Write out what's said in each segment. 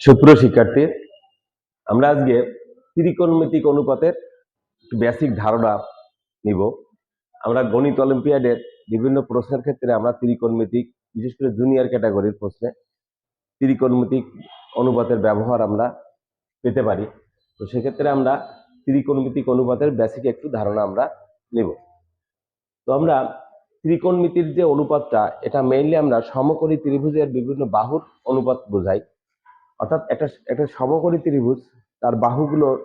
সুপ্রিয় শিক্ষার্থী আমরা আজকে ত্রিকোণমিতিক অনুপাতের বেসিক ধারণা নিব। আমরা গণিত অলিম্পিয়াডের বিভিন্ন প্রশ্নের ক্ষেত্রে আমরা ত্রিকোণমিতিক, বিশেষ করে জুনিয়র ক্যাটাগরির প্রশ্নে ত্রিকোণমিতিক অনুপাতের ব্যবহার আমরা পেতে পারি। তো সেক্ষেত্রে আমরা ত্রিকোণমিতিক অনুপাতের বেসিক একটু ধারণা আমরা নেব। তো আমরা ত্রিকোণমিতির যে অনুপাতটা, এটা মেইনলি আমরা সমকোণী ত্রিভুজের বিভিন্ন বাহুর অনুপাত বোঝাই। অর্থাৎ একটা একটা সমকোণী ত্রিভুজ, তার বাহুগুলোর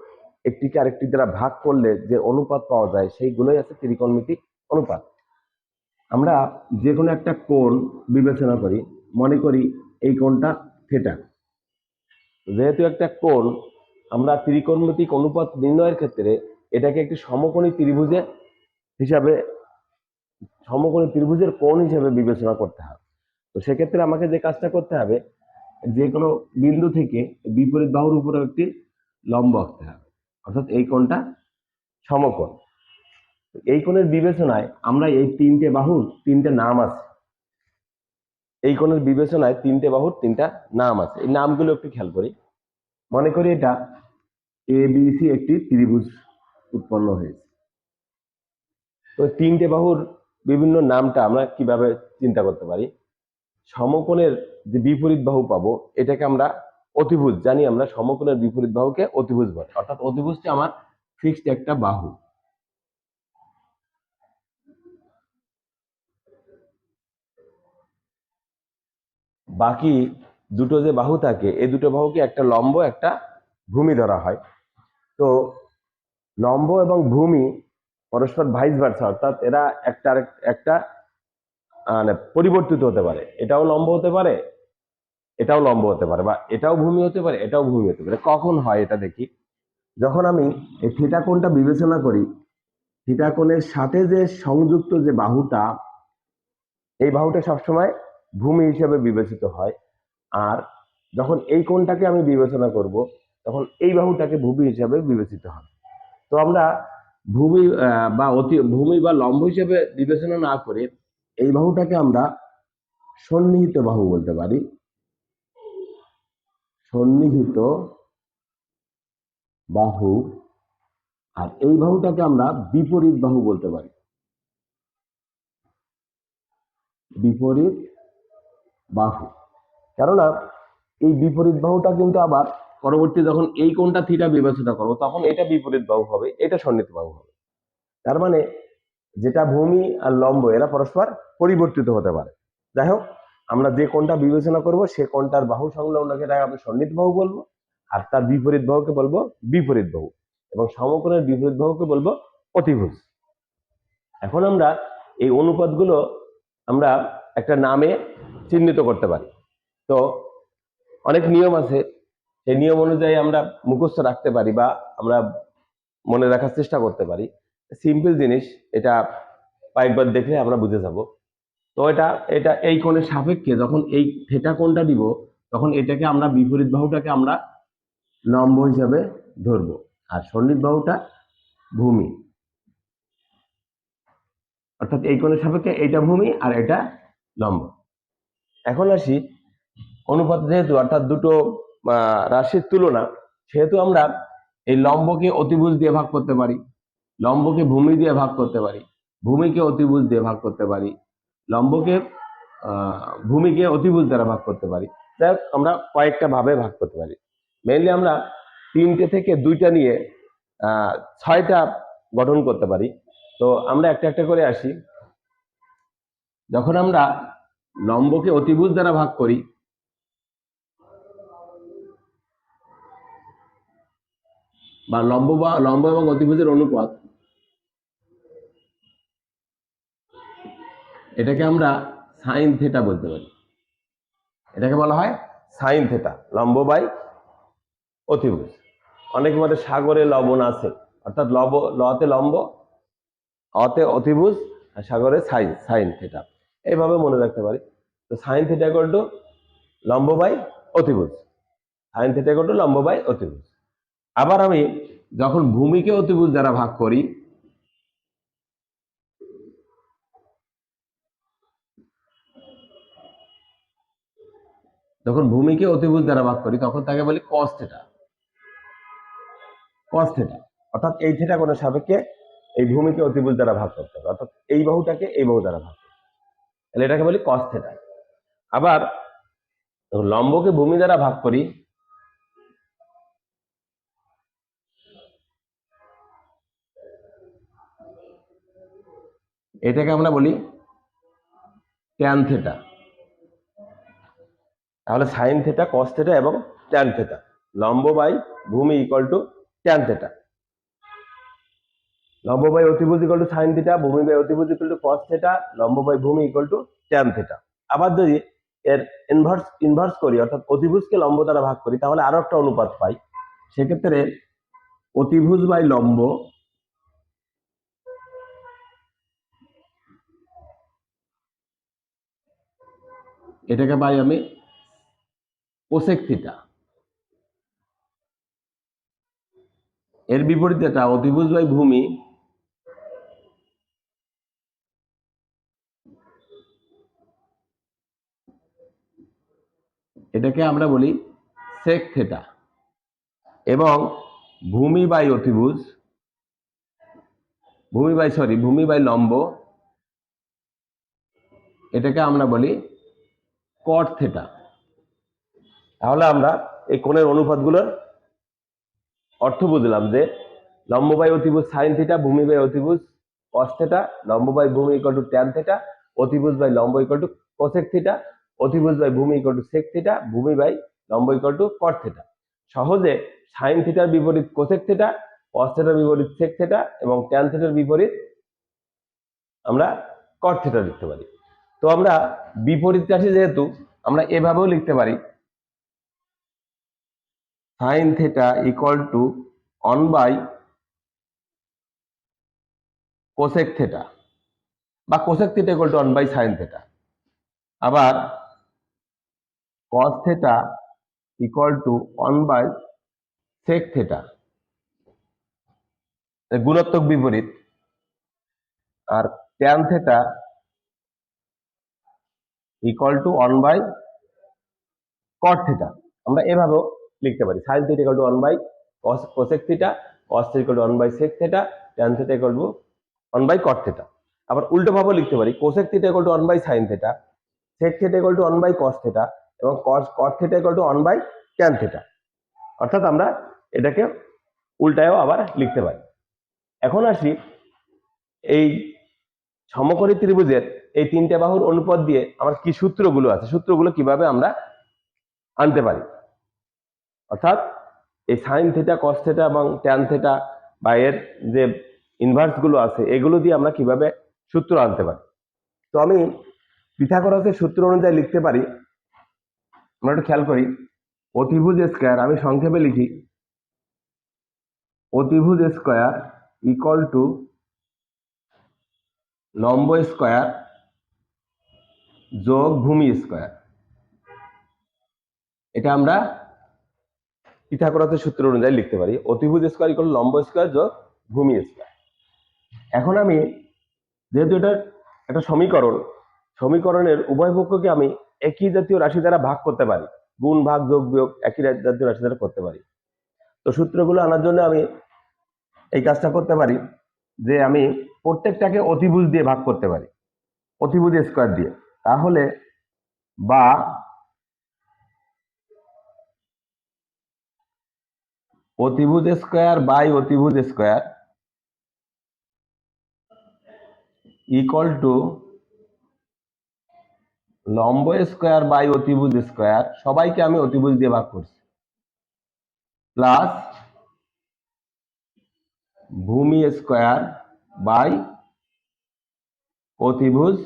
একটিকে আরেকটি দ্বারা ভাগ করলে যে অনুপাত পাওয়া যায়, সেইগুলোই আছে ত্রিকোণমিতিক অনুপাত। আমরা যে কোনো একটা কোণ বিবেচনা করি, মনে করি এই কোণটা থেটা। যেহেতু একটা কোণ, আমরা ত্রিকোণমিতিক অনুপাত নির্ণয়ের ক্ষেত্রে এটাকে একটি সমকোণী ত্রিভুজে হিসাবে, সমকোণী ত্রিভুজের কোণ হিসাবে বিবেচনা করতে হবে। তো সেক্ষেত্রে আমাকে যে কাজটা করতে হবে যে কোনো বিন্দু থেকে বিপরীত বাহুর উপরে একটি লম্ব আঁকতে হবে। অর্থাৎ এই কোণটা সমকোণ। এই কোণের বিবেচনায় আমরা এই তিনটে বাহুর তিনটে নাম আছে। এই কোণের বিবেচনায় তিনটে বাহুর তিনটা নাম আছে। এই নামগুলো একটু খেয়াল করি। মনে করি এটা এ বি সি একটি ত্রিভুজ উৎপন্ন হয়েছে। তো তিনটে বাহুর বিভিন্ন নামটা আমরা কীভাবে চিন্তা করতে পারি? সমকোণের যে বিপরীত বাহু পাবো, এটাকে আমরা অতিভুজ জানি আমরা, সমকোণের বিপরীত বাহুকে অতিভুজ বলে। অর্থাৎ অতিভুজটি আমার ফিক্সড একটা বাহু। বাকি দুটো যে বাহু থাকে, এই দুটো বাহুকে একটা লম্ব, একটা ভূমি ধরা হয়। তো লম্ব এবং ভূমি পরস্পর ভাইস ভার্সা অর্থাৎ এরা একটা একটা মানে পরিবর্তিত হতে পারে। এটাও লম্ব হতে পারে, এটাও লম্ব হতে পারে বা এটাও ভূমি হতে পারে, এটাও ভূমি হতে পারে। কখন হয় এটা দেখি? যখন আমি এই থিটা কোণটা বিবেচনা করি থিটা কোণের সাথে যে সংযুক্ত যে বাহুটা, এই বাহুটা সবসময় ভূমি হিসেবে বিবেচিত হয়। আর যখন এই কোণটাকে আমি বিবেচনা করব, তখন এই বাহুটাকে ভূমি হিসাবে বিবেচিত হয় তো আমরা ভূমি বা অতি, ভূমি বা লম্ব হিসেবে বিবেচনা না করে এই বাহুটাকে আমরা সন্নিহিত বাহু বলতে পারি। সন্নিহিত বাহু। আর এই বাহুটাকে আমরা বিপরীত বাহু বলতে পারি। বিপরীত বাহু। কেননা এই বিপরীত বাহুটা কিন্তু আবার পরবর্তী যখন এই কোণটা থিটা বিবেচনা করব, তখন এটা বিপরীত বাহু হবে, এটা সন্নিহিত বাহু হবে। তার মানে যেটা ভূমি আর লম্ব, এরা পরস্পর পরিবর্তিত হতে পারে। যাই হোক, আমরা যে কোনটা বিবেচনা করব, সে কোনটার বাহু সংলগ্নকে এটাকে আমরা সন্নিহিত বাহু বলব, আর তার বিপরীত বাহুকে বলব বিপরীত বাহু এবং সমকোণের বিপরীত বাহুকে বলব অতিভুজ। এখন আমরা এই অনুপাতগুলো আমরা একটা নামে চিহ্নিত করতে পারি। তো অনেক নিয়ম আছে, সেই নিয়ম অনুযায়ী আমরা মুখস্থ রাখতে পারি বা আমরা মনে রাখার চেষ্টা করতে পারি। সিম্পল জিনিস, এটা কয়েকবার দেখলে আমরা বুঝে যাব। তো এটা এটা এই কোণের সাপেক্ষে যখন এই থেটা কোণটা দিব, তখন এটাকে আমরা বিপরীত বাহুটাকে আমরা লম্ব হিসাবে ধরবো। আর সন্নিহিত বাহুটা ভূমি। অর্থাৎ এই কোণের সাপেক্ষে এটা ভূমি আর এটা লম্ব। এখন আসি অনুপাত যেহেতু, অর্থাৎ দুটো রাশির তুলনা, সেহেতু আমরা এই লম্বকে অতিভুজ দিয়ে ভাগ করতে পারি। লম্বকে ভূমি দিয়ে ভাগ করতে পারি, ভূমিকে অতিভুজ দিয়ে ভাগ করতে পারি, লম্বকে ভূমিকে অতিভুজ দ্বারা ভাগ করতে পারি। যাই আমরা কয়েকটা ভাবে ভাগ করতে পারি। মেইনলি আমরা তিনটে থেকে দুইটা নিয়ে ছয়টা গঠন করতে পারি। তো আমরা একটা একটা করে আসি। যখন আমরা লম্বকে অতিভুজ দ্বারা ভাগ করি, বা লম্ব বা, লম্ব এবং অতিভুজের অনুপাত এটাকে আমরা সাইন থেটা বলতে পারি। এটাকে বলা হয় সাইন থেটা, লম্ব বাই অতিভুজ। অনেক মতে সাগরে লবণ আছে, অর্থাৎ লব, লতে লম্ব, অতে অতিভুজ, আর সাগরে সাইন সাইন থেটা। এইভাবে মনে রাখতে পারি। তো সাইন থেটা ইকুয়াল লম্ব বাই অতিভুজ। সাইন থেটা ইকুয়াল লম্ব বাই অতিভুজ। আবার আমি যখন ভূমিকে অতিভুজ দ্বারা ভাগ করি যখন ভূমিকে অতিভুজ দ্বারা ভাগ করি, তখন তাকে বলি কস থেটা কস থেটা অর্থাৎ এই থেটা কোণের সাপেক্ষে এই ভূমিকে অতিভুজ দ্বারা ভাগ করতে হবে। অর্থাৎ এই বাহুটাকে এই বাহু দ্বারা ভাগ করতে তাহলে এটাকে বলি কস থেটা আবার লম্বকে ভূমি দ্বারা ভাগ করি, এটাকে আমরা বলি ট্যান থেটা তাহলে সাইন থেটা কস থেটা এবং ট্যান থেটা লম্ব বাই ভূমি ইকুয়াল টু ট্যান থেটা লম্ব বাই অতিভুজ ইকুয়াল টু সাইন থিটা ভূমি বাই অতিভুজ ইকুয়াল টু কস থেটা লম্ব বাই ভূমি ইকুয়াল টু ট্যান থেটা আবার যদি এর ইনভার্স ইনভার্স করি, অর্থাৎ অতিভুজকে লম্ব দ্বারা ভাগ করি, তাহলে আরও একটা অনুপাত পাই। সেক্ষেত্রে অতিভুজ বাই লম্ব এটাকে পাই আমি কোসেক থিটা এর বিপরীতে এটা অতিভুজ বাই ভূমি। এটাকে আমরা বলি সেক থেটা এবং ভূমি বাই অতিভুজ। ভূমি বাই সরি ভূমি বাই লম্ব। এটাকে আমরা বলি কট থেটা তাহলে আমরা এই কোণের অনুপাতগুলোর অর্থ বুঝলাম যে লম্ব বাই অতিভুজ সাইন থিটা ভূমি বাই অতিভুজ কস থেটা ভূমি ইকুয়াল টু ট্যান থেটা অতিভুজ বাই লম্ব ইকুয়াল টু কোসেক থিটা অতিভুজ বাই ভূমি ইকুয়াল টু সেক থিটা ভূমি বাই লম্ব ইকুয়াল টু কট থেটা সহজে সাইন থিটার বিপরীত কোসেক থিটা কস থিটার বিপরীত সেক থিটা এবং ট্যান থিটার বিপরীত আমরা কট থিটা লিখতে পারি। তো আমরা বিপরীত রাশি যেহেতু, আমরা এভাবেও লিখতে পারি। Sine theta equal to one by cosec theta বা cosec theta equal to one by sine theta আবার cos theta equal to one by sec theta গুণাত্মক বিপরীত। আর tan theta equal to one by cot theta আমরা এভাবেও লিখতে পারি। Sine theta equal to one by cos cosec theta cos theta equal to one by sec theta tan theta equal to one by cot theta আবার উল্টো ভাবেও লিখতে পারি cosec theta equal to one by sine theta sec theta equal to one by cos theta এবং cos cot theta equal to one by tan theta অর্থাৎ আমরা এটাকে উল্টায়ও আবার লিখতে পারি। এখন আসি এই সমকোণী ত্রিভুজের এই তিনটে বাহুর অনুপাত দিয়ে আমার কি সূত্রগুলো আছে, সূত্রগুলো কীভাবে আমরা আনতে পারি। অর্থাৎ এই সাইন থেটা কস থেটা এবং ট্যান থেটা বা এর যে ইনভার্সগুলো আছে, এগুলো দিয়ে আমরা কীভাবে সূত্র আনতে পারি? তো আমি পিথাগোরাসের সূত্র অনুযায়ী লিখতে পারি। আমরা একটু খেয়াল করি। অতিভুজ স্কোয়ার আমি সংক্ষেপে লিখি। অতিভুজ স্কোয়ার ইকুয়াল টু লম্ব স্কোয়ার যোগ ভূমি স্কোয়ার এটা আমরা পিথাগোরাসের সূত্র অনুযায়ী লিখতে পারি। অতিভুজ স্কোয়ার ইকুয়াল লম্ব স্কোয়ার যোগ ভূমি স্কোয়ার এখন আমি যেহেতু এটা একটা সমীকরণ, সমীকরণের উভয় পক্ষকে আমি একই জাতীয় রাশি দ্বারা ভাগ করতে পারি। গুণ, ভাগ, যোগ, বিয়োগ একই জাতীয় রাশি দ্বারা করতে পারি। তো সূত্রগুলো আনার জন্য আমি এই কাজটা করতে পারি যে আমি প্রত্যেকটাকে অতিভুজ দিয়ে ভাগ করতে পারি। অতিভুজ স্কোয়ার দিয়ে। তাহলে বা অতিভুজ স্কোয়ার বাই অতিভুজ স্কোয়ার ইকুয়াল টু লম্ব স্কোয়ার বাই অতিভুজ স্কোয়ার। সবাইকে আমি অতিভুজ দিয়ে ভাগ করছি। প্লাস ভূমি স্কোয়ার বাই অতিভুজ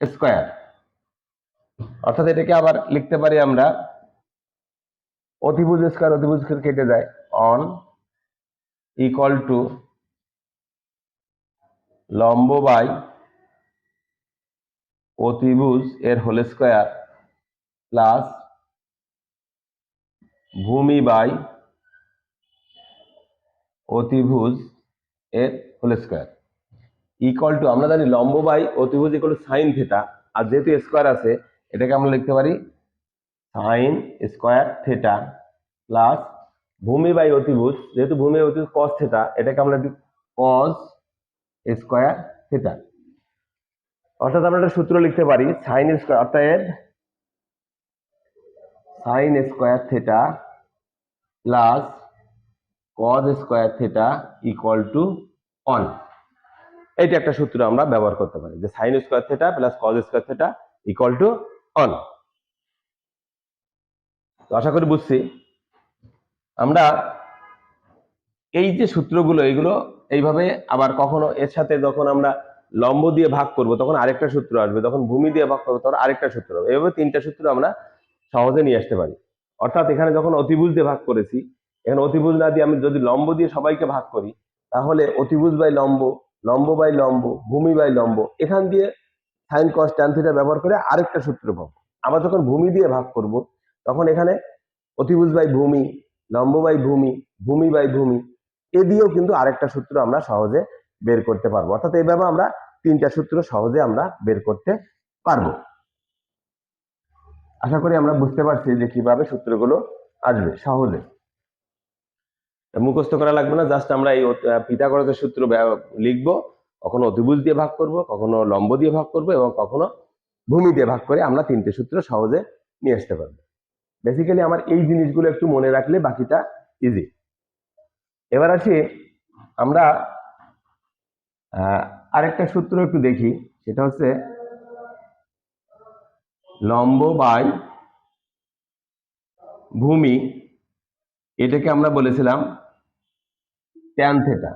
স্কোয়ার। অর্থাৎ এটাকে আবার লিখতে পারি আমরা অতিভুজ স্কোয়ার অতিভুজ কেটে যায়। অন ইকুয়াল টু লম্ব বাই অতিভুজ এর হোল স্কোয়ার প্লাস ভূমি বাই অতিভুজ এর হোল স্কোয়ার ইকুয়াল টু আমরা জানি লম্ব বাই অতিভুজ ইকুয়াল টু সাইন থিটা আর যেহেতু স্কোয়ার আছে, এটাকে আমরা লিখতে পারি সাইন স্কোয়ার থেটা প্লাস ভূমি বাই অতিভুজ, যেহেতু ভূমি অতিভুজ কস থেটা এটাকে আমরা কস স্কোয়ার থেটা অর্থাৎ আমরা একটা সূত্র লিখতে পারি সাইন স্কোয়ার অর্থাৎ sine square theta plus cos square theta equal to one এইটা একটা সূত্র আমরা ব্যবহার করতে পারি, যে sine square theta plus cos square theta equal to one আশা করি বুঝছি। আমরা এই যে সূত্রগুলো, এগুলো এইভাবে আবার কখনো এর সাথে যখন আমরা লম্ব দিয়ে ভাগ করব, তখন আরেকটা সূত্র আসবে, তখন ভূমি দিয়ে ভাগ করব, তখন আরেকটা সূত্র হবে। এইভাবে তিনটা সূত্র আমরা সহজে নিয়ে আসতে পারি। অর্থাৎ এখানে যখন অতিভুজ দিয়ে ভাগ করেছি, এখানে অতিভুজ না দিয়ে আমি যদি লম্ব দিয়ে সবাইকে ভাগ করি, তাহলে অতিভুজ বাই লম্ব লম্ব বাই লম্ব, ভূমি বাই লম্ব, এখান দিয়ে সাইন কস ট্যান থিটা ব্যবহার করে আরেকটা সূত্র পাবো। আবার যখন ভূমি দিয়ে ভাগ করব তখন এখানে অতিভুজ বাই ভূমি, লম্ব বাই ভূমি ভূমি বাই ভূমি, এ দিয়েও কিন্তু আরেকটা সূত্র আমরা সহজে বের করতে পারব। অর্থাৎ এইভাবে আমরা তিনটা সূত্র সহজে আমরা বের করতে পারব। আশা করি আমরা বুঝতে পারছি যে কীভাবে সূত্রগুলো আসবে সহজে। মুখস্থ করা লাগবে না, জাস্ট আমরা এই পিথাগোরাসের সূত্র লিখব, কখনো অতিভুজ দিয়ে ভাগ করব, কখনো লম্ব দিয়ে ভাগ করব এবং কখনো ভূমি দিয়ে ভাগ করে আমরা তিনটে সূত্র সহজে নিয়ে আসতে পারব। বেসিক্যালি আমার এই জিনিসগুলো একটু মনে রাখলে বাকিটা ইজি এবার আসি আমরা আরেকটা সূত্র একটু দেখি, সেটা হচ্ছে লম্ব বাই ভূমি, এটাকে আমরা বলেছিলাম ট্যান থেটা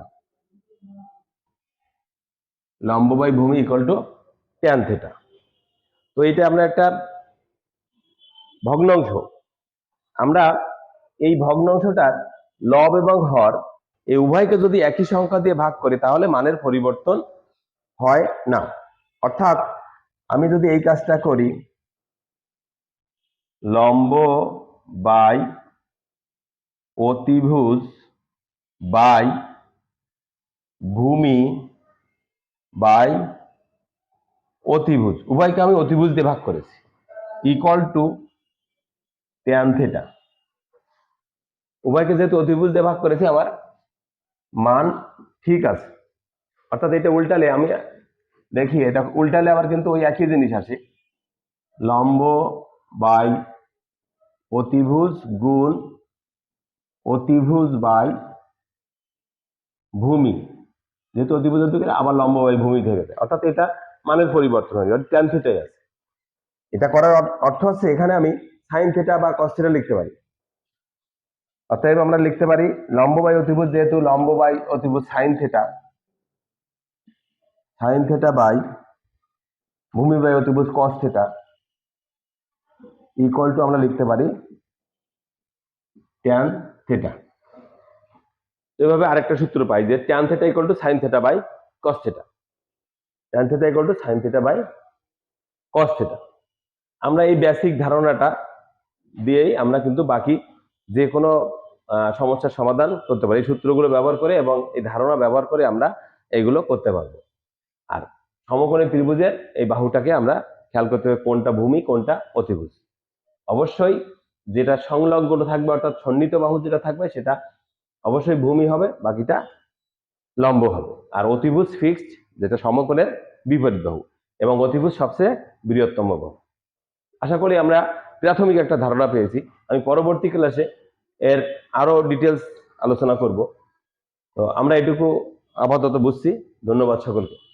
লম্ব বাই ভূমি ইকুয়াল টু ট্যান থেটা তো এটা আমরা একটা ভগ্নাংশ আমরা এই ভগ্নাংশটার লব এবং হর, এই উভয়কে যদি একই সংখ্যা দিয়ে ভাগ করি, তাহলে মানের পরিবর্তন হয় না। অর্থাৎ আমি যদি এই কাজটা করি, লম্ব বাই অতিভুজ বাই ভূমি বাই অতিভুজ, উভয়কে আমি অতিভুজ দিয়ে ভাগ করেছি। ইকুয়াল টু ট্যান থেটা উভয়কে যেহেতু অতিভুজ দিয়ে ভাগ করেছি, আমার মান ঠিক আছে। অর্থাৎ এটা উল্টালে আমি দেখি, এটা উল্টালে আবার কিন্তু ওই একই জিনিস আসে। লম্ব বাই অতিভুজ গুণ অতিভুজ বাই ভূমি। যেহেতু অতিভুজ থেকে আবার লম্ব বাই ভূমি থেকে যায়। অর্থাৎ এটা মানের পরিবর্তন হয়ে যায়। ট্যান থিটাই আছে। এটা করার অর্থ হচ্ছে এখানে আমি সাইন থিটা বা কস থিটা লিখতে পারি। অতএব আমরা লিখতে পারি, লম্ব বাই অতিভুজ যেহেতু লম্ব বাই অতিভুজ sine theta sine theta by ভূমি বাই অতিভুজ কস থিটা ইকুয়াল টু আমরা লিখতে পারি ট্যান থিটা এভাবে আরেকটা সূত্র পাই যে tan theta equal to sine theta by cos theta tan theta equal to sine theta by cos theta আমরা এই বেসিক ধারণাটা দিয়েই আমরা কিন্তু বাকি যে কোনো সমস্যার সমাধান করতে পারি। সূত্রগুলো ব্যবহার করে এবং এই ধারণা ব্যবহার করে আমরা এগুলো করতে পারব। আর সমকোণী ত্রিভুজের এই বাহুটাকে আমরা খেয়াল করতে হবে কোনটা ভূমি, কোনটা অতিভুজ। অবশ্যই যেটা সংলগ্ন থাকবে, অর্থাৎ সন্নিহিত বাহু যেটা থাকবে, সেটা অবশ্যই ভূমি হবে, বাকিটা লম্ব হবে। আর অতিভুজ ফিক্সড যেটা সমকোণের বিপরীত বাহু, এবং অতিভুজ সবচেয়ে বৃহত্তম বাহু। আশা করি আমরা প্রাথমিক একটা ধারণা পেয়েছি। আমি পরবর্তী ক্লাসে এর আরও ডিটেলস আলোচনা করব। তো আমরা এটুকু আপাতত বুঝছি। ধন্যবাদ সকলকে।